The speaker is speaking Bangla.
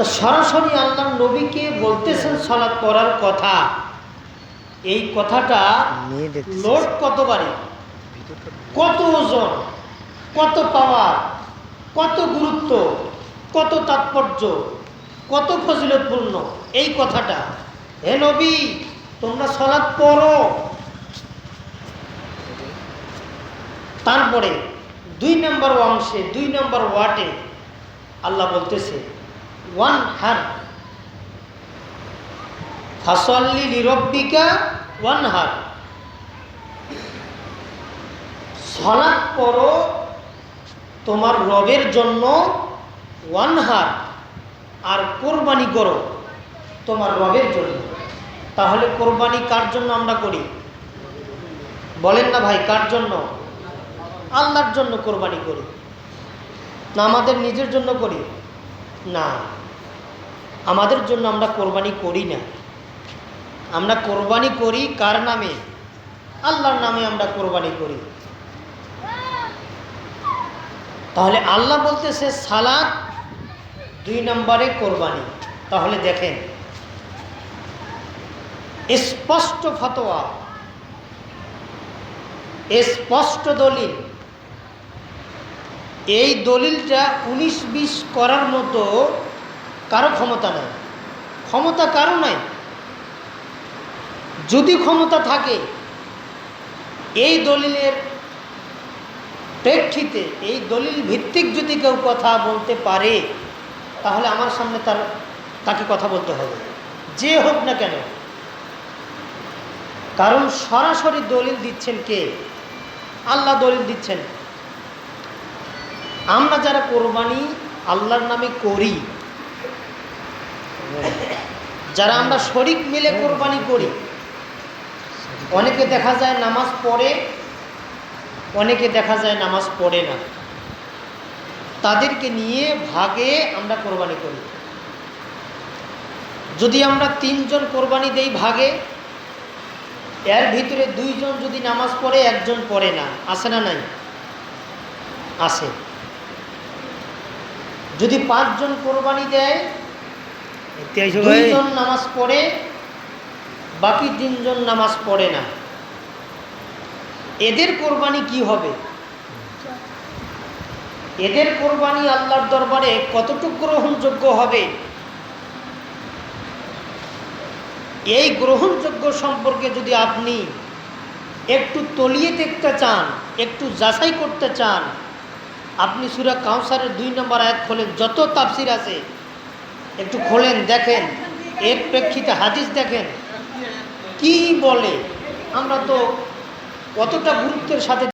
তো সরাসরি আল্লাহ নবীকে বলতেছেন সলাৎ পড়ার কথা। এই কথাটা লোড কতবারে কত ওজন? কত পাওয়ার? কত গুরুত্ব? কত তাৎপর্য? কত ফজিলতপূর্ণ? এই কথাটা। হে নবী তোমরা সলাৎ পড়ো। তারপরে দুই নম্বর অংশে দুই নম্বর ওয়াটে আল্লাহ বলতেছে ওয়ান হার। ফাসল্লি নিরব্বিকা ওয়ান হার। সলাৎ করো তোমার রবের জন্য ওয়ান হার। আর কোরবানি করো তোমার রবের জন্য। তাহলে কোরবানি কার জন্য আমরা করি? বলেন না ভাই, কার জন্য? আল্লাহর জন্য কোরবানি করি। না আমাদের নিজের জন্য করি? না। আমাদের জন্য আমরা কোরবানি করি না। আমরা কোরবানি করি কার নামে? আল্লাহর নামে আমরা কোরবানি করি। তাহলে আল্লাহ বলতেছে, সালাদ দুই নম্বরে কোরবানি। তাহলে দেখেন, স্পষ্ট ফতোয়া, স্পষ্ট দলিল এই দলিলটা উনিশ বিশ করার মতো কারও ক্ষমতা নাই। ক্ষমতা কারও নাই। যদি ক্ষমতা থাকে, এই দলিলের প্রেক্ষিতে, এই দলিল ভিত্তিক যদি কেউ কথা বলতে পারে, তাহলে আমার সামনে তার, তাকে কথা বলতে হবে। যে হোক না কেন। কারণ সরাসরি দলিল দিচ্ছেন কে? আল্লাহ দলিল দিচ্ছেন। আমরা যারা কোরবানি আল্লাহর নামে করি, যারা আমরা শরিক মিলে কোরবানি করি, অনেকে দেখা যায় নামাজ পড়ে, অনেকে দেখা যায় নামাজ পড়ে না। তাদেরকে নিয়ে ভাগে আমরা কোরবানি করি। যদি আমরা তিনজন কোরবানি দেই ভাগে, এর ভিতরে দুইজন যদি নামাজ পড়ে, একজন পড়ে না। আসে না নাই? আসে যদি পাঁচজন কোরবানি দেয় দুইজন নামাজ পড়ে বাকি তিনজন নামাজ পড়ে না। এদের কোরবানি কি হবে? এদের কোরবানি আল্লাহর দরবারে কতটুকু গ্রহণযোগ্য হবে? এই গ্রহণযোগ্য সম্পর্কে যদি আপনি একটু তলিয়ে দেখতে চান একটু যাচাই করতে চান আপনি সুরা কাউসারের দুই নম্বর আয়াত খোলেন, যত তাফসির আছে, একটু খোলেন, দেখেন। এর প্রেক্ষিতে হাদিস দেখেন। কি বলে? আমরা তো কতটা গুরুত্বের সাথে